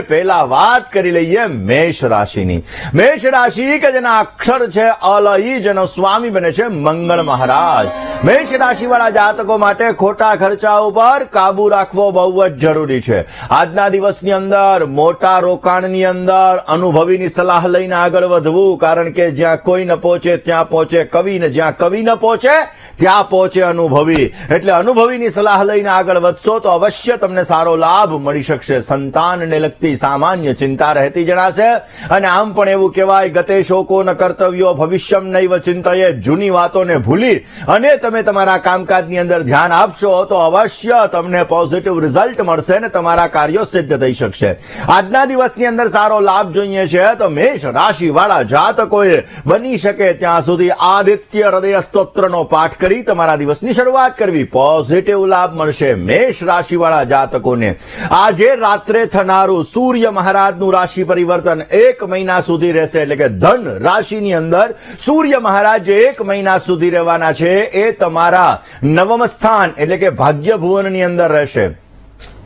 પહેલા વાત કરી લઈએ મેષ રાશિની. મેષ રાશિ કે જેના અક્ષર છે અલઈ જેનો સ્વામી બને છે મંગળ મહારાજ. મેષ રાશિવાળા જાતકો માટે ખોટા ખર્ચા ઉપર કાબુ રાખવો બહુ જ જરૂરી છે. આજના દિવસની અંદર, મોટા રોકાણની અંદર, અનુભવીની સલાહ લઈને આગળ વધવું. કારણ કે જ્યાં કોઈ ન પહોંચે, ત્યાં પહોંચે કવિ ને. જ્યાં કવિ ન પહોંચે, ત્યાં પહોંચે અનુભવી. એટલે અનુભવીની સલાહ લઈને આગળ વધશો તો અવશ્ય તમને સારો લાભ મળી શકશે. સંતાનને લગતી સામાન્ય ચિંતા રહેતી જણાશે. અને આમ પણ એવું કહેવાય, ગતે શોકો ન કર્તવ્યો, ભવિષ્યમ નૈવ ચિંતાએ જૂની વાતોને ભૂલી. અને તમે તમારા કામકાજની અંદર ધ્યાન આપશો તો અવશ્ય તમને પોઝિટિવ રિઝલ્ટ મળશે અને તમારા કાર્યો સિદ્ધ થઈ શકશે. આજના દિવસની અંદર સારો લાભ જોઈએ છે તો મેષ રાશિવાળા જાતકોએ બની શકે ત્યાં સુધી આદિત્ય હૃદય સ્તોત્રનો પાઠ કરી તમારા દિવસની શરૂઆત કરવી. પોઝિટિવ લાભ મળશે મેષ રાશિવાળા જાતકોને. આજે રાત્રે થનારું સૂર્ય મહારાજનું રાશિ પરિવર્તન એક મહિના સુધી રહેશે એટલે કે ધન રાશિની અંદર સૂર્ય મહારાજ એક મહિના સુધી રહેવાના છે એ તમારા નવમ સ્થાન એટલે કે ભાગ્ય ભુવનની અંદર રહેશે.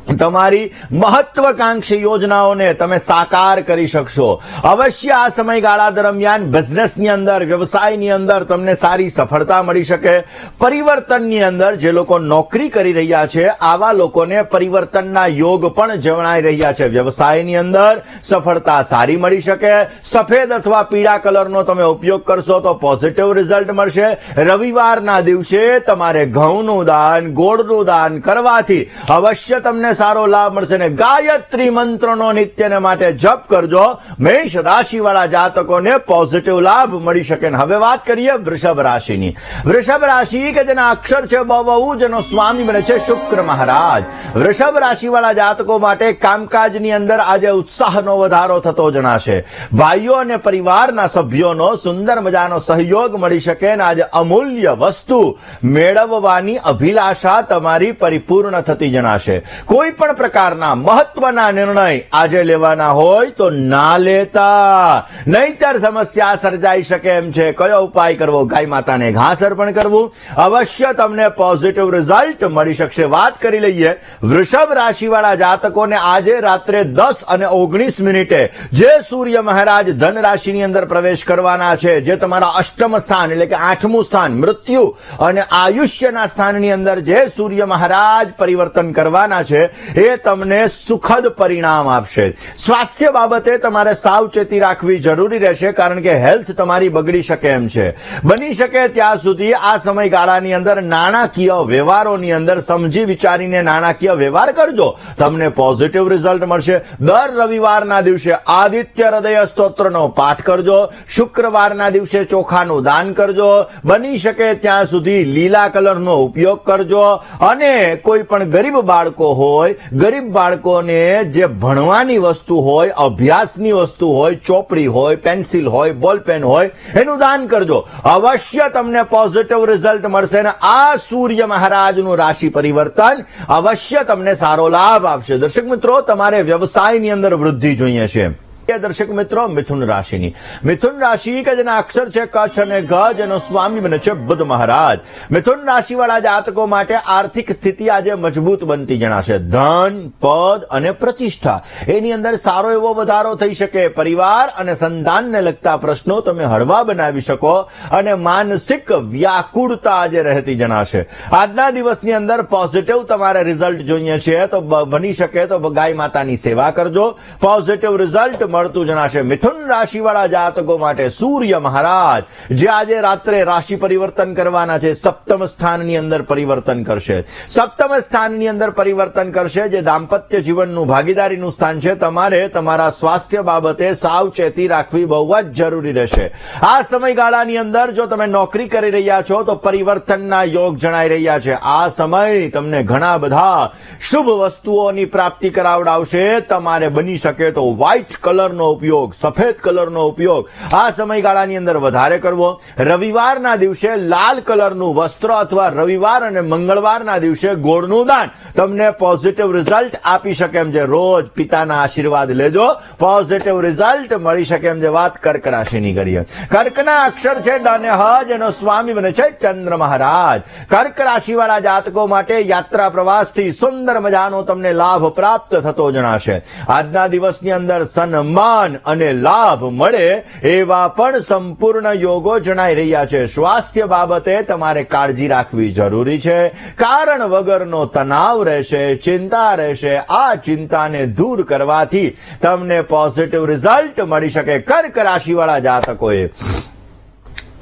તમારી મહત્વકાંક્ષી યોજનાઓને તમે સાકાર કરી શકશો. અવશ્ય આ સમયગાળા દરમિયાન બિઝનેસની અંદર, વ્યવસાયની અંદર તમને સારી સફળતા મળી શકે. પરિવર્તનની અંદર જે લોકો નોકરી કરી રહ્યા છે, આવા લોકોને પરિવર્તનના યોગ પણ જણાઈ રહ્યા છે. વ્યવસાયની અંદર સફળતા સારી મળી શકે. સફેદ અથવા પીળા કલરનો તમે ઉપયોગ કરશો તો પોઝિટિવ રિઝલ્ટ મળશે. રવિવારના દિવસે તમારે ઘઉંનું દાન, ગોળનું દાન કરવાથી અવશ્ય તમને સારો લાભ મળશે ને ગાયત્રી મંત્રનો નિત્યને માટે જપ કરજો. મેષ રાશિવાળા જાતકોને પોઝિટિવ લાભ મળી શકે ને. હવે વાત કરીએ વૃષભ રાશિની. વૃષભ રાશિ કે જેના અક્ષર છે બહુ જેનો સ્વામી બને છે શુક્ર મહારાજ. વૃષભ રાશિવાળા જાતકો માટે કામકાજની અંદર આજે ઉત્સાહનો વધારો થતો જણાશે. ભાઈઓ અને પરિવારના સભ્યોનો સુંદર મજાનો સહયોગ મળી શકે ને. આજે અમૂલ્ય વસ્તુ મેળવવાની અભિલાષા તમારી પરિપૂર્ણ થતી જણાશે. કોઈ પણ પ્રકારના મહત્વના નિર્ણય આજે લેવાના હોય તો ના લેતા. નહીતર સમસ્યા સર્જાઈ શકે એમ છે. કયો ઉપાય કરવો? ગાય માતાને ઘાસ અર્પણ કરવું. અવશ્ય તમને પોઝિટિવ રિઝલ્ટ મળી શકશે. વાત કરી લઈએ વૃષભ રાશિવાળા જાતકોને આજે રાત્રે દસ અને ઓગણીસ મિનિટે જે સૂર્ય મહારાજ ધન રાશિની અંદર પ્રવેશ કરવાના છે, જે તમારા અષ્ટમ સ્થાન એટલે કે આઠમું સ્થાન, મૃત્યુ અને આયુષ્યના સ્થાનની અંદર જે સૂર્ય મહારાજ પરિવર્તન કરવાના છે એ તમને સુખદ પરિણામ આપશે. સ્વાસ્થ્ય બાબતે તમારે સાવચેતી રાખવી જરૂરી રહેશે, કારણ કે હેલ્થ તમારી બગડી શકે એમ છે. બની શકે ત્યાં સુધી આ સમયગાળાની અંદર નાણાકીય વ્યવહારોની અંદર સમજી વિચારીને નાણાકીય વ્યવહાર કરજો. તમને પોઝિટિવ રિઝલ્ટ મળશે. દર રવિવારના દિવસે આદિત્ય હૃદય સ્તોત્રનો પાઠ કરજો. શુક્રવારના દિવસે ચોખાનું દાન કરજો. બની શકે ત્યાં સુધી લીલા કલરનો ઉપયોગ કરજો. અને કોઈ પણ ગરીબ બાળકો હોય ગરીબ બાળકોને જે ભણવાની વસ્તુ હોય, અભ્યાસની વસ્તુ હોય, ચોપડી હોય, પેન્સિલ હોય, બોલ પેન હોય, એનું દાન કરજો. અવશ્ય તમને પોઝિટિવ રિઝલ્ટ મળશે અને આ સૂર્ય મહારાજનું રાશિ પરિવર્તન અવશ્ય તમને સારો લાભ આપશે. દર્શક મિત્રો, તમારે વ્યવસાયની અંદર વૃદ્ધિ જોઈએ છે. એ દર્શક મિત્રો, મિથુન રાશિની. મિથુન રાશિ કે જેના અક્ષર છે કચ્છ અને ગજ, એનો સ્વામી બને છે બુદ્ધ મહારાજ. મિથુન રાશિવાળા જાતકો માટે આર્થિક સ્થિતિ આજે મજબૂત બનતી જણાશે. ધન, પદ અને પ્રતિષ્ઠા. એની અંદર સારો એવો વધારો થઈ શકે. પરિવાર અને સંતાનને લગતા પ્રશ્નો તમે હળવા બનાવી શકો અને માનસિક વ્યાકુળતા આજે રહેતી જણાશે. આજના દિવસની અંદર પોઝિટિવ તમારે રિઝલ્ટ જોઈએ છે. તો બની શકે તો ગાય માતાની સેવા કરજો. પોઝિટિવ રિઝલ્ટ મળતું જણાશે. મિથુન રાશિવાળા જાતકો માટે સૂર્ય મહારાજ, જે આજે રાત્રે રાશિ પરિવર્તન કરવાના છે, સપ્તમ સ્થાનની અંદર પરિવર્તન કરશે. સપ્તમ સ્થાનની અંદર પરિવર્તન કરશે, જે દાંપત્ય જીવનનું ભાગીદારીનું સ્થાન છે. તમારે તમારા સ્વાસ્થ્ય બાબતે સાવચેતી રાખવી બહુ જ જરૂરી રહેશે. આ સમયગાળાની અંદર જો તમે નોકરી કરી રહ્યા છો, તો પરિવર્તનના યોગ જણાઈ રહ્યા છે. આ સમય તમને ઘણા બધા શુભ વસ્તુઓની પ્રાપ્તિ કરાવડાવશે. તમારે બની શકે તો વ્હાઇટ કલર કલરનો ઉપયોગ, સફેદ કલરનો ઉપયોગ, આ સમયગાળાની અંદર વધારે કરવો. રવિવારના દિવસે લાલ કલરનું વસ્ત્ર અથવા રવિવાર અને મંગળવારના દિવસે ગોળનું દાન. તમને પોઝિટિવ રિઝલ્ટ આપી શકે એમ છે રોજ પિતાના આશીર્વાદ લેજો. પોઝિટિવ રિઝલ્ટ મળી શકે એમ જે વાત કર્ક રાશિની કરીએ. કર્કના અક્ષર છે ડને અને હ જેનો સ્વામી બને છે ચંદ્ર મહારાજ. કર્ક રાશિવાળા જાતકો માટે યાત્રા પ્રવાસથી સુંદર મજાનો તમને લાભ પ્રાપ્ત થતો જણાશે. આજના દિવસની અંદર સન્માન અને લાભ મળે એવા પણ સંપૂર્ણ યોગો જણાઈ રહ્યા છે. સ્વાસ્થ્ય બાબતે તમારે કાળજી રાખવી જરૂરી છે. કારણ વગરનો તણાવ રહેશે, ચિંતા રહેશે. આ ચિંતાને દૂર કરવાથી તમને પોઝિટિવ રિઝલ્ટ મળી શકે. કર્ક રાશિવાળા જાતકોએ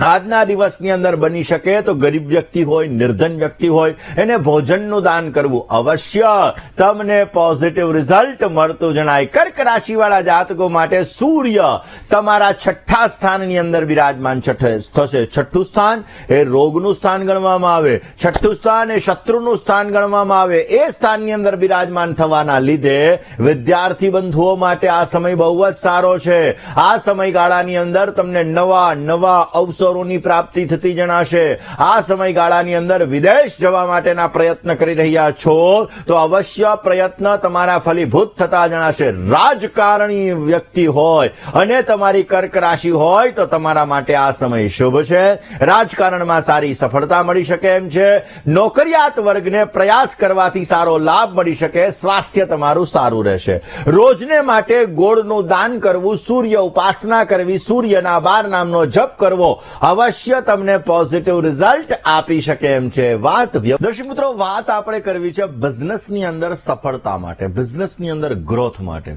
આજના દિવસની અંદર બની શકે તો ગરીબ વ્યક્તિ હોય, નિર્ધન વ્યક્તિ હોય, એને ભોજનનું દાન કરવું અવશ્ય. તમને પોઝિટિવ રિઝલ્ટ મળતું જણાય. કર્ક રાશિવાળા જાતકો માટે સૂર્ય તમારા છઠ્ઠા સ્થાનની અંદર બિરાજમાન થશે. છઠ્ઠું સ્થાન એ રોગનું સ્થાન ગણવામાં આવે. છઠ્ઠું સ્થાન એ શત્રુનું સ્થાન ગણવામાં આવે. એ સ્થાનની અંદર બિરાજમાન થવાના લીધે વિદ્યાર્થી બંધુઓ માટે આ સમય બહુ જ સારો છે. આ સમયગાળાની અંદર તમને નવા નવા અવસરોની પ્રાપ્તિ થતી જણાશે. આ સમયગાળાની અંદર વિદેશ જવા માટેના પ્રયત્ન કરી રહ્યા છો તો અવશ્ય પ્રયત્ન તમારા ફલીભૂત થતા જણાશે. રાજકારણી વ્યક્તિ હોય અને તમારી કર્ક રાશિ હોય તો તમારા માટે આ સમય શુભ છે. રાજકારણમાં સારી સફળતા મળી શકે એમ છે. નોકરિયાત વર્ગને પ્રયાસ કરવાથી સારો લાભ મળી શકે. સ્વાસ્થ્ય તમારું સારું રહેશે. રોજને માટે ગોળનું દાન કરવું, સૂર્ય ઉપાસના કરવી, સૂર્યના બાર નામનો જપ કરવો અવશ્ય તમને પોઝિટિવ રિઝલ્ટ આપી શકે એમ છે વાત દર્શક મિત્રો, વાત આપણે કરવી છે બિઝનેસની અંદર સફળતા માટે બિઝનેસની અંદર ગ્રોથ માટે.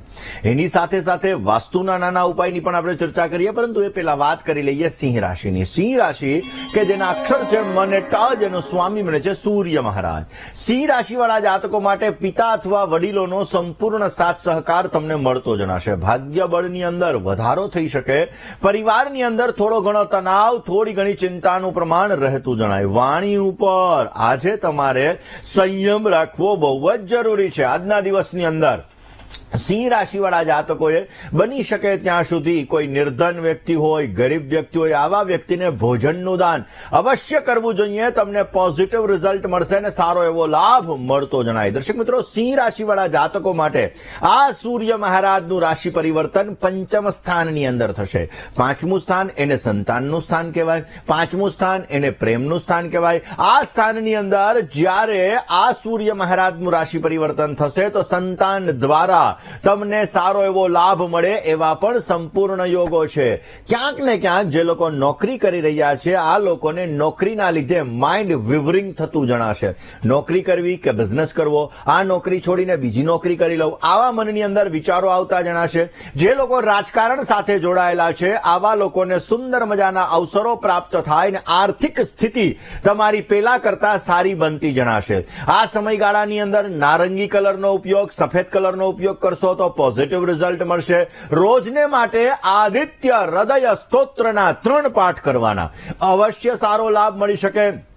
એની સાથે સાથે વાસ્તુના નાના ઉપાયની પણ આપણે ચર્ચા કરીએ, પરંતુ એ પહેલા વાત કરી લઈએ સિંહ રાશિની. સિંહ રાશિ કે જેના અક્ષર છે મને ટજ, એનો સ્વામી મને છે સૂર્ય મહારાજ. સિંહ રાશિવાળા જાતકો માટે પિતા અથવા વડીલોનો સંપૂર્ણ સાથ સહકાર તમને મળતો જણાશે. ભાગ્ય બળની અંદર વધારો થઈ શકે, પરિવારની અંદર થોડો ઘણો તણાવ થોડી ઘણી ચિંતાનું પ્રમાણ રહેતું જણાય. વાણી ઉપર આજે તમારે સંયમ રાખવો બહુ જ જરૂરી છે આજના દિવસની અંદર. સિંહ રાશિવાળા જાતકોએ બની શકે ત્યાં સુધી કોઈ નિર્ધન વ્યક્તિ હોય, ગરીબ વ્યક્તિ હોય, આવા વ્યક્તિને ભોજનનું દાન અવશ્ય કરવું જોઈએ. તમને પોઝિટિવ રિઝલ્ટ મળશે અને સારો એવો લાભ મળતો જણાય. દર્શક મિત્રો, સિંહ રાશિવાળા જાતકો માટે આ સૂર્ય મહારાજનું રાશિ પરિવર્તન પંચમ સ્થાનની અંદર થશે. પાંચમું સ્થાન એને સંતાનનું સ્થાન કહેવાય. પાંચમું સ્થાન એને પ્રેમનું સ્થાન કહેવાય. આ સ્થાનની અંદર જ્યારે આ સૂર્ય મહારાજનું રાશિ પરિવર્તન થશે તો સંતાન દ્વારા તમને સારો એવો લાભ મળે એવા પણ સંપૂર્ણ યોગો છે. ક્યાંક ને ક્યાંક જે લોકો નોકરી કરી રહ્યા છે, આ લોકોને નોકરીના લીધે માઇન્ડ વિવરિંગ થતું જણાશે. નોકરી કરવી કે બિઝનેસ કરવો, આ નોકરી છોડીને બીજી નોકરી કરી લઉં, આવા મનની અંદર વિચારો આવતા જણાશે. જે લોકો રાજકારણ સાથે જોડાયેલા છે, આવા લોકોને સુંદર મજાના અવસરો પ્રાપ્ત થાય ને આર્થિક સ્થિતિ તમારી પેલા કરતા સારી બનતી જણાશે. આ સમયગાળાની અંદર નારંગી કલરનો ઉપયોગ, સફેદ કલરનો ઉપયોગ કરશો તો પોઝિટિવ રિઝલ્ટ મળશે. રોજને માટે આદિત્ય હૃદય સ્તોત્રના ત્રણ પાઠ કરવાના. અવશ્ય સારો લાભ મળી શકે.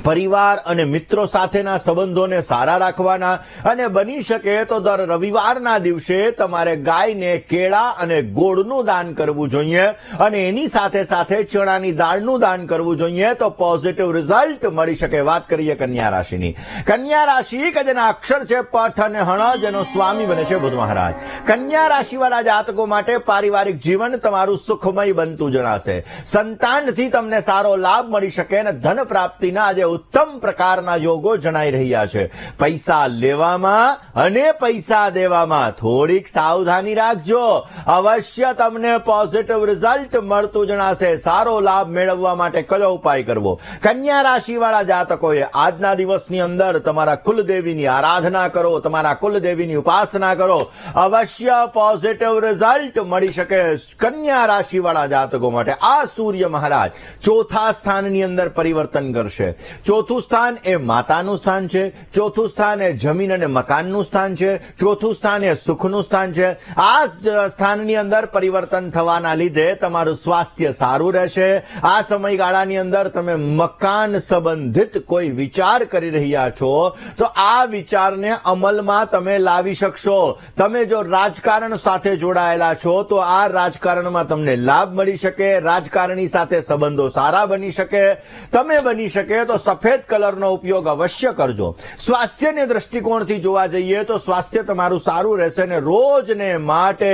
પરિવાર અને મિત્રો સાથેના સંબંધોને સારા રાખવાના અને બની શકે તો દર રવિવારના દિવસે તમારે ગાયને કેળા અને ગોળનું દાન કરવું જોઈએ અને એની સાથે સાથે ચણાની દાળનું દાન કરવું જોઈએ તો પોઝિટિવ રિઝલ્ટ મળી શકે. વાત કરીએ કન્યા રાશિની. કન્યા રાશિ કે જેના અક્ષર છે પઠ અને હણ, જેનો સ્વામી બને છે બુધ મહારાજ. કન્યા રાશિવાળા જાતકો માટે પારિવારિક જીવન તમારું સુખમય બનતું જણાશે. સંતાનથી તમને સારો લાભ મળી શકે અને ધન પ્રાપ્તિના આજે ઉત્તમ પ્રકારના યોગો જણાઈ રહ્યા છે. પૈસા લેવામાં અને પૈસા દેવામાં થોડીક સાવધાની રાખજો. અવશ્ય તમને પોઝિટિવ રિઝલ્ટ મળતું જણાશે. સારો લાભ મેળવવા માટે કયો ઉપાય કરવો? કન્યા રાશિવાળા જાતકોએ આજના દિવસની અંદર તમારા કુલદેવીની આરાધના કરો, તમારા કુલદેવીની ઉપાસના કરો. અવશ્ય પોઝિટિવ રિઝલ્ટ મળી શકે કન્યા રાશિવાળા જાતકો માટે. આ સૂર્ય મહારાજ ચોથા સ્થાનની અંદર પરિવર્તન કરશે. ચોથું સ્થાન એ માતાનું સ્થાન છે, ચોથું સ્થાન એ જમીન અને મકાનનું સ્થાન છે, ચોથું સ્થાન એ સુખનું સ્થાન છે. આ સ્થાનની અંદર પરિવર્તન થવાના લીધે તમારું સ્વાસ્થ્ય સારું રહેશે. આ સમયગાળાની અંદર તમે મકાન સંબંધિત કોઈ વિચાર કરી રહ્યા છો, તો આ વિચારને અમલમાં તમે લાવી શકશો. તમે જો રાજકારણ સાથે જોડાયેલા છો, તો આ રાજકારણમાં તમને લાભ મળી શકે, રાજકારણી સાથે સંબંધો સારા બની શકે. તમે બની શકે તો સફેદ કલરનો ઉપયોગ અવશ્ય કરજો. સ્વાસ્થ્યની દ્રષ્ટિકોણથી જોવા જઈએ તો સ્વાસ્થ્ય તમારું સારું રહેશે ને રોજને માટે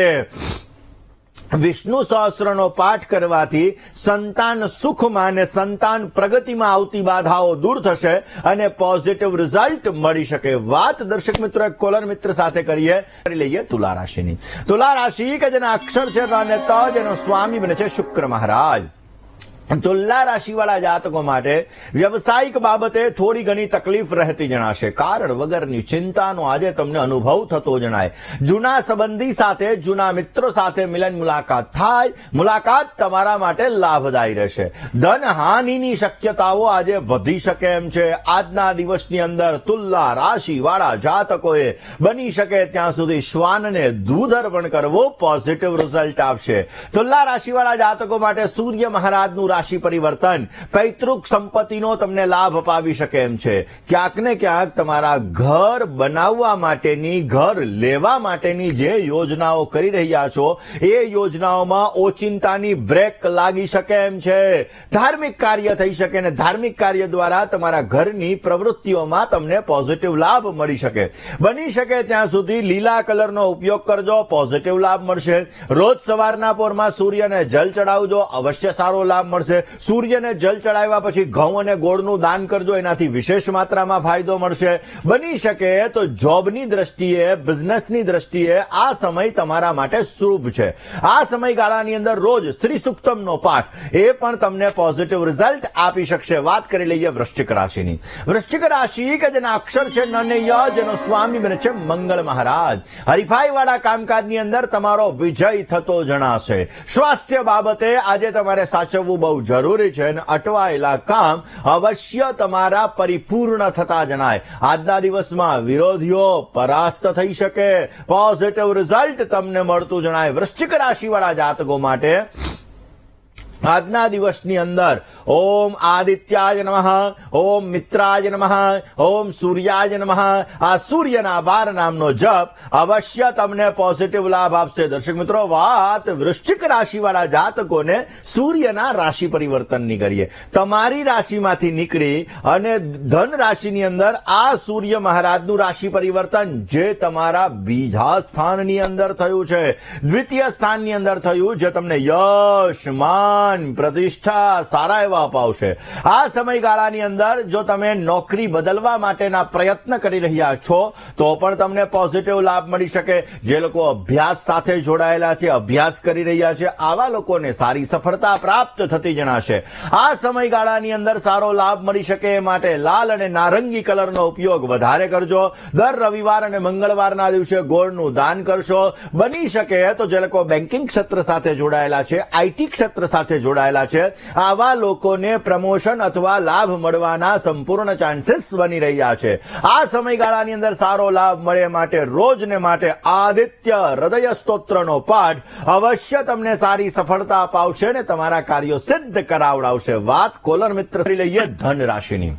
વિષ્ણુ સહસ્રનો પાઠ કરવાથી સંતાન સુખમાં અને સંતાન પ્રગતિમાં આવતી બાધાઓ દૂર થશે અને પોઝિટિવ રિઝલ્ટ મળી શકે. વાત દર્શક મિત્રો એક કોલર મિત્ર સાથે કરીએ. કરી લઈએ તુલા રાશિની. તુલા રાશિ કે જેના અક્ષર છે અને ત જેનો સ્વામી બને છે શુક્ર મહારાજ. તુલા રાશિવાળા જાતકો માટે વ્યવસાયિક બાબતે થોડી ઘણી તકલીફ રહેતી જણાશે. કારણ વગરની ચિંતાનો આજે તમને અનુભવ થતો જણાય. જૂના સંબંધી સાથે, જૂના મિત્રો સાથે મિલન મુલાકાત થાય, મુલાકાત તમારા માટે લાભદાયી રહેશે. ધન હાનિની શક્યતાઓ આજે વધી શકે એમ છે. આજના દિવસની અંદર તુલા રાશિવાળા જાતકોએ બની શકે ત્યાં સુધી શ્વાનને દૂધ અર્પણ કરવો પોઝિટિવ રિઝલ્ટ આપશે. તુલા રાશિવાળા જાતકો માટે સૂર્ય મહારાજનું રાશિ પરિવર્તન, પૈતૃક સંપત્તિનો તમને લાભ અપાવી શકે એમ છે. ક્યાંક ને ક્યાંક તમારા ઘર બનાવવા માટેની, ઘર લેવા માટેની જે યોજનાઓ કરી રહ્યા છો, એ યોજનાઓમાં ઓચિંતાની બ્રેક લાગી શકે એમ છે. ધાર્મિક કાર્ય થઈ શકે ને ધાર્મિક કાર્ય દ્વારા તમારા ઘરની પ્રવૃત્તિઓમાં તમને પોઝિટિવ લાભ મળી શકે. બની શકે ત્યાં સુધી લીલા કલરનો ઉપયોગ કરજો, પોઝિટિવ લાભ મળશે. રોજ સવારના પોરમાં સૂર્યને જલ ચડાવજો, અવશ્ય સારો લાભ મળશે. સૂર્યને જલ ચડાવ્યા પછી ઘઉં અને ગોળનું દાન કરજો. એનાથી વિશેષ માત્રામાં ફાયદો મળશે. બની શકે તો જોબની દ્રષ્ટિએ, બિઝનેસની દ્રષ્ટિએ આ સમય તમારા માટે શુભ છે. આ સમયગાળાની અંદર રોજ શ્રી સુક્તમનો પાઠ. એ પણ તમને પોઝિટિવ રિઝલ્ટ આપી શકશે. વાત કરી લઈએ વૃશ્ચિક રાશિની. વૃશ્ચિક રાશિ કે જેના અક્ષર છે નનય, જેનો સ્વામી બને છે મંગળ મહારાજ. હરીફાઈ વાળા કામકાજની અંદર તમારો વિજય થતો જણાશે. સ્વાસ્થ્ય બાબતે આજે તમારે સાચવવું બહુ જરૂરી છે અને અટવાયેલા કામ અવશ્ય તમારા પરિપૂર્ણ થતા જણાય. આજના દિવસમાં વિરોધીઓ પરાસ્ત થઈ શકે. પોઝિટિવ રિઝલ્ટ તમને મળતું જણાય. વૃશ્ચિક રાશિવાળા જાતકો માટે આજના દિવસની અંદર ઓમ આદિત્યાય નમઃ, ઓમ મિત્રાય નમઃ, ઓમ સૂર્યાય નમઃ. આ સૂર્યના બાર નામનો જપ અવશ્ય તમને પોઝિટિવ લાભ આપશે. દર્શક મિત્રો, વાત વૃશ્ચિક રાશિવાળા જાતકોને સૂર્યના રાશિ પરિવર્તનની કરીએ. તમારી રાશિમાંથી નીકળી અને ધન રાશિની અંદર આ સૂર્ય મહારાજનું રાશિ પરિવર્તન, જે તમારા બીજા સ્થાનની અંદર થયું છે. દ્વિતીય સ્થાનની અંદર થયું, જે તમને યશ, માન પ્રતિષ્ઠા સારા એવા અપાવશે આ સમયગાળાની અંદર જો તમે નોકરી બદલવા માટેના પ્રયત્ન કરી રહ્યા છો, તો પણ તમને પોઝિટિવ લાભ મળી શકે. જે લોકો અભ્યાસ સાથે જોડાયેલા છે, અભ્યાસ કરી રહ્યા છે, આવા લોકોને સારી સફળતા પ્રાપ્ત થતી જણાશે. આ સમયગાળાની અંદર સારો લાભ મળી શકે એ માટે લાલ અને નારંગી કલરનો ઉપયોગ વધારે કરજો. દર રવિવાર અને મંગળવારના દિવસે ગોળનું દાન કરશો. બની શકે તો જે લોકો બેન્કિંગ ક્ષેત્ર સાથે જોડાયેલા છે, આઈટી ક્ષેત્ર સાથે જોડાયેલા છે. આવા લોકોને પ્રમોશન અથવા લાભ મળવાના સંપૂર્ણ ચાન્સીસ બની રહ્યા છે. આ સમયગાળાની અંદર સારો લાભ મળે માટે રોજ ને માટે આદિત્ય હૃદય સ્તોત્રનો પાઠ અવશ્ય તમને સારી સફળતા અપાવશે ને તમારા કાર્યો સિદ્ધ કરાવડાવશે. વાત કોલર મિત્ર લઈએ ધન રાશિની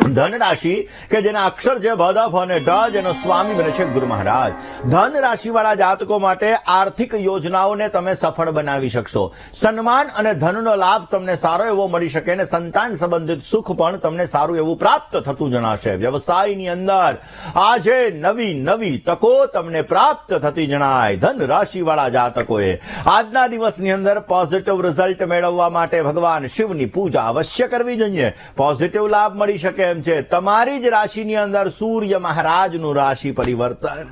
ધન રાશિ કે જેના અક્ષર છે ભદફ અને ઢ જેનો સ્વામી બને છે ગુરુ મહારાજ. ધન રાશિવાળા જાતકો માટે આર્થિક યોજનાઓને તમે સફળ બનાવી શકશો. સન્માન અને ધનનો લાભ તમને સારો એવો મળી શકે અને સંતાન સંબંધિત સુખ પણ તમને સારું એવું પ્રાપ્ત થતું જણાશે. વ્યવસાયની અંદર આજે નવી નવી તકો તમને પ્રાપ્ત થતી જણાય. ધન રાશિવાળા જાતકોએ આજના દિવસની અંદર પોઝિટિવ રિઝલ્ટ મેળવવા માટે ભગવાન શિવની પૂજા અવશ્ય કરવી જોઈએ. પોઝિટિવ લાભ મળી શકે એમ છે, તમારી જ રાશિની અંદર સૂર્ય મહારાજનું રાશિ પરિવર્તન.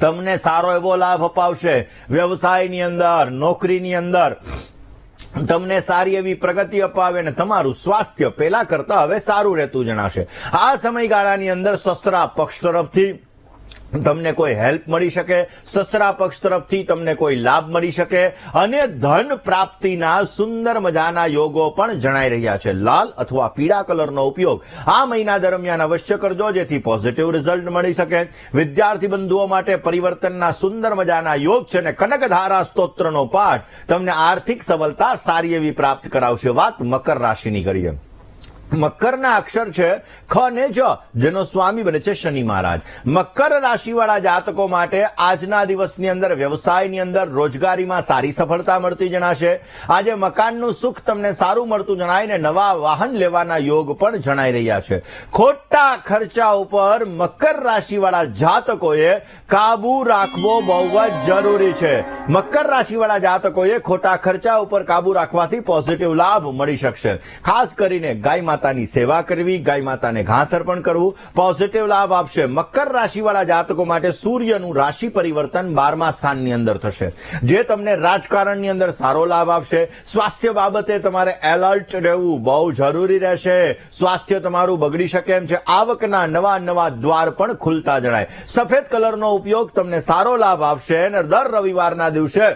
તમને સારો એવો લાભ અપાવશે વ્યવસાયની અંદર, નોકરીની અંદર. તમને સારી એવી પ્રગતિ અપાવે ને તમારું સ્વાસ્થ્ય પહેલા કરતા હવે સારું રહેતું જણાશે. આ સમયગાળાની અંદર સસરા પક્ષ તરફથી તમને કોઈ હેલ્પ મળી શકે, સસરા પક્ષ તરફથી તમને કોઈ લાભ મળી શકે અને ધન પ્રાપ્તિના સુંદર મજાના યોગો પણ જણાઈ રહ્યા છે. લાલ અથવા પીળા કલરનો ઉપયોગ આ મહિના દરમિયાન અવશ્ય કરજો, જેથી પોઝિટિવ રિઝલ્ટ મળી શકે. વિદ્યાર્થી બંધુઓ માટે પરિવર્તનના સુંદર મજાના યોગ છે અને કનકધારા સ્તોત્રનો પાઠ તમને આર્થિક સફળતા સારી એવી પ્રાપ્ત કરાવશે. વાત મકર રાશિની કરીએ. મકરના અક્ષર છે, ખ ને જ, જેનો સ્વામી બને છે શનિ મહારાજ. મકર રાશિવાળા જાતકો માટે આજના દિવસની અંદર, વ્યવસાયની અંદર, રોજગારીમાં સારી સફળતા મળતી જણાશે. આજે મકાનનું સુખ તમને સારું મળતું જણાય નવા વાહન લેવાના યોગ પણ જણાઈ રહ્યા છે. ખોટા ખર્ચા ઉપર મકર રાશિવાળા જાતકોએ કાબુ રાખવો બહુ જ જરૂરી છે. મકર રાશિવાળા જાતકોએ ખોટા ખર્ચા ઉપર કાબુ રાખવાથી પોઝિટિવ લાભ મળી શકશે. ખાસ કરીને ગાય માતાની સેવા કરવી, ગાય માતાને ઘાસ અર્પણ કરવું પોઝિટિવ લાભ આપશે. મકર રાશિવાળા જાતકો માટે સૂર્યનું રાશિ પરિવર્તન બારમા સ્થાનની અંદર થશે. જે તમને રાજકારણની અંદર સારો લાભ આપશે. સ્વાસ્થ્ય બાબતે તમારે એલર્ટ રહેવું બહુ જરૂરી રહેશે. સ્વાસ્થ્ય તમારું બગડી શકે એમ છે. આવકના નવા નવા દ્વાર પણ ખુલતા જણાય. સફેદ કલરનો ઉપયોગ તમને સારો લાભ આપશે અને દર રવિવારના દિવસે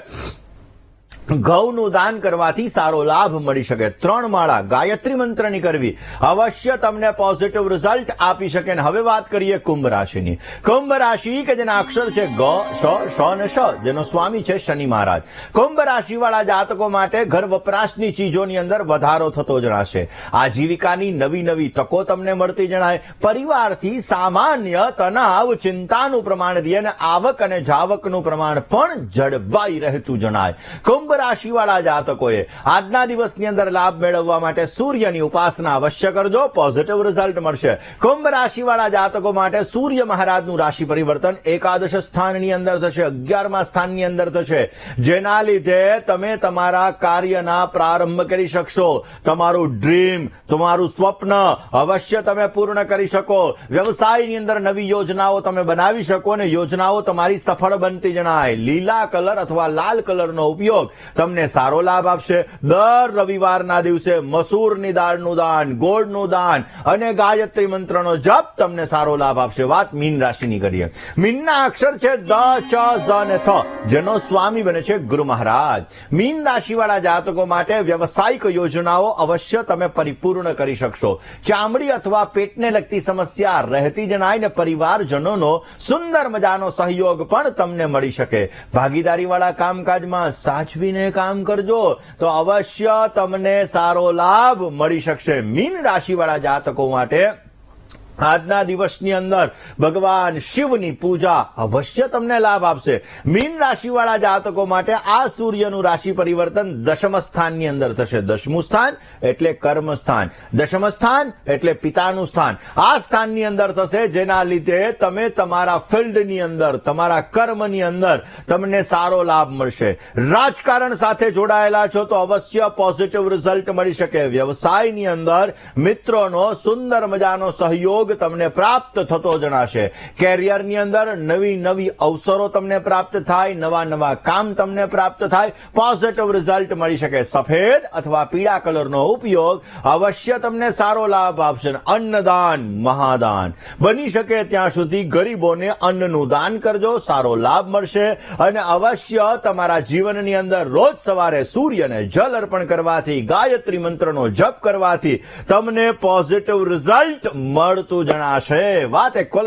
ઘઉંનું દાન કરવાથી સારો લાભ મળી શકે. ત્રણ માળા ગાયત્રી મંત્રની કરવી. અવશ્ય તમને પોઝિટિવ રિઝલ્ટ આપી શકે. ને હવે વાત કરીએ કુંભ રાશિની. કુંભ રાશિ કે જેના અક્ષર છે ગ, શ શ ને શ જેનો સ્વામી છે શનિ મહારાજ. કુંભ રાશિવાળા જાતકો માટે ઘર વપરાશની ચીજોની અંદર વધારો થતો જણાશે. આજીવિકાની નવી નવી તકો તમને મળતી જણાય. પરિવારથી સામાન્ય તણાવ, ચિંતાનું પ્રમાણ રહે અને આવક અને જાવકનું પ્રમાણ પણ જળવાઈ રહેતું જણાય. કુંભ રાશિવાળા જાતકોએ આજના દિવસની અંદર લાભ મેળવવા માટે સૂર્યની ઉપાસના અવશ્ય કરજો. પોઝિટિવ રિઝલ્ટ મળશે. કુંભ રાશિવાળા જાતકો માટે સૂર્ય મહારાજનું રાશિ પરિવર્તન એકાદશ સ્થાનની અંદર થશે, અગિયારમા સ્થાનની અંદર થશે. જેના લીધે તમે તમારા કાર્યના પ્રારંભ કરી શકશો. તમારું ડ્રીમ તમારું સ્વપ્ન અવશ્ય તમે પૂર્ણ કરી શકો. વ્યવસાયની અંદર નવી યોજનાઓ તમે બનાવી શકો અને યોજનાઓ તમારી સફળ બનતી જણાય. લીલા કલર અથવા લાલ કલરનો ઉપયોગ તમને સારો લાભ આપશે. દર રવિવારના દિવસે મસૂરની દાળનું દાન, ગોળનું દાન અને ગાયત્રી મંત્રનો જપ તમને સારો લાભ આપશે. વાત મીન રાશિની કરીએ. મીનના અક્ષર છે દ, ચ, ઝ અને થ, જેનો સ્વામી બને છે ગુરુ મહારાજ. મીન રાશિવાળા જાતકો માટે વ્યવસાયિક યોજનાઓ અવશ્ય તમે પરિપૂર્ણ કરી શકશો. ચામડી અથવા પેટને લગતી સમસ્યા રહેતી જણાય ને પરિવારજનોનો સુંદર મજાનો સહયોગ પણ તમને મળી શકે. ભાગીદારીવાળા કામકાજમાં સાચવીને કામ કરજો તો અવશ્ય તમને સારો લાભ મળી શકશે. મીન રાશિવાળા જાતકો માટે આજના દિવસની અંદર ભગવાન શિવની પૂજા અવશ્ય તમને લાભ આપશે. મીન રાશિવાળા જાતકો માટે આ સૂર્યનું રાશિ પરિવર્તન દશમ સ્થાનની અંદર થશે. દશમું સ્થાન એટલે કર્મ સ્થાન. દશમ સ્થાન એટલે પિતાનું સ્થાન. આ સ્થાનની અંદર થશે જેના લીધે તમે તમારા ફિલ્ડની અંદર, તમારા કર્મની અંદર તમને સારો લાભ મળશે. રાજકારણ સાથે જોડાયેલા છો તો અવશ્ય પોઝિટિવ રિઝલ્ટ મળી શકે. વ્યવસાયની અંદર મિત્રોનો સુંદર મજાનો સહયોગ તમને પ્રાપ્ત થતો જણાશે. કેરિયરની અંદર નવી નવી અવસરો તમને પ્રાપ્ત થાય, નવા નવા કામ તમને પ્રાપ્ત થાય પોઝિટિવ રિઝલ્ટ મળી શકે. સફેદ અથવા પીળા કલરનો ઉપયોગ અવશ્ય તમને સારો લાભ આપશે. અન્નદાન, મહાદાન. બની શકે ત્યાં સુધી ગરીબોને અન્નનું દાન કરજો, સારો લાભ મળશે અને અવશ્ય તમારા જીવનની અંદર રોજ સવારે સૂર્યને જલ અર્પણ કરવાથી, ગાયત્રી મંત્રનો જપ કરવાથી તમને પોઝિટિવ રિઝલ્ટ મળતું જણાશે. વાત